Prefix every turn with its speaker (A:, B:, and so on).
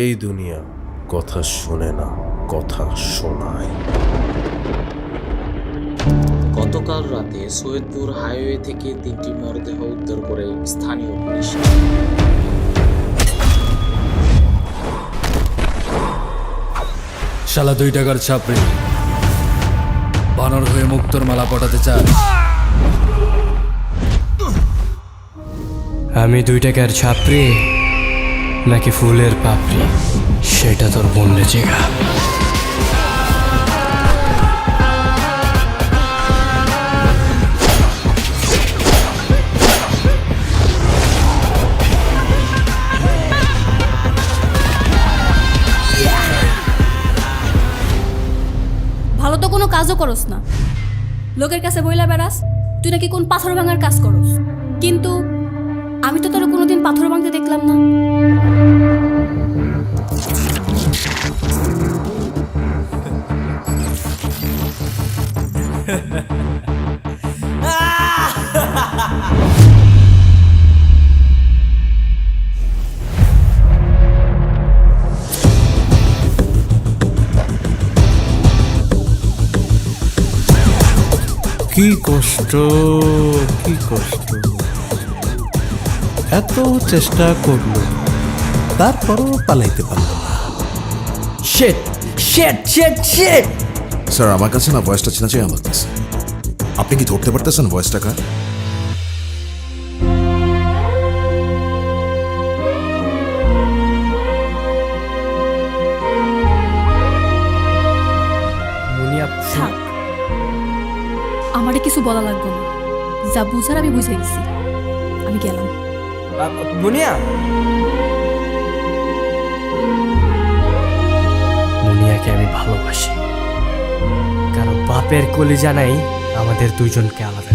A: এই দুনিয়া কথা শোনে না কথা শোনায়।
B: গতকাল রাতে সৈয়দপুর হাইওয়ে থেকে তিনটি মরদেহ উদ্ধার করে স্থানীয় পুলিশ।
C: শালা দুই টাকার ছাপড়ি। বানর হয়ে মুক্তর মালা পটাতে চাস
D: আমি দুই টাকার ছাপড়ি নাকি ফুলের পাপড়ি? সেটা তোর বললে চেগা
E: ভালো তো কোনো কাজও করস না। লোকের কাছে বইলা বেড়াস, তুই নাকি কোন পাথর ভাঙার কাজ করস? কিন্তু আমি তো তোর কোনোদিন পাথর
F: কি কষ্ট কি কষ্ট। এত চেষ্টা করল, তারপরও পালাইতে পারল না।
D: শেট শেট শেট শেট
G: স্যার আমার কাছে না ভয়েসটা চেনা চাই আমার কাছে। আপনি কি ধরতে পারতেছেন ভয়েসটা কার?
E: থাক। আমারে কিছু বলা লাগবে না। যা বুঝার আমি বুঝে গেছি। আমি গেলাম।
D: মুনিয়া? মুনিয়াকে আমি ভালোবাসি। বাপের কলিজা নাই আমাদের দুজনকে আলাদা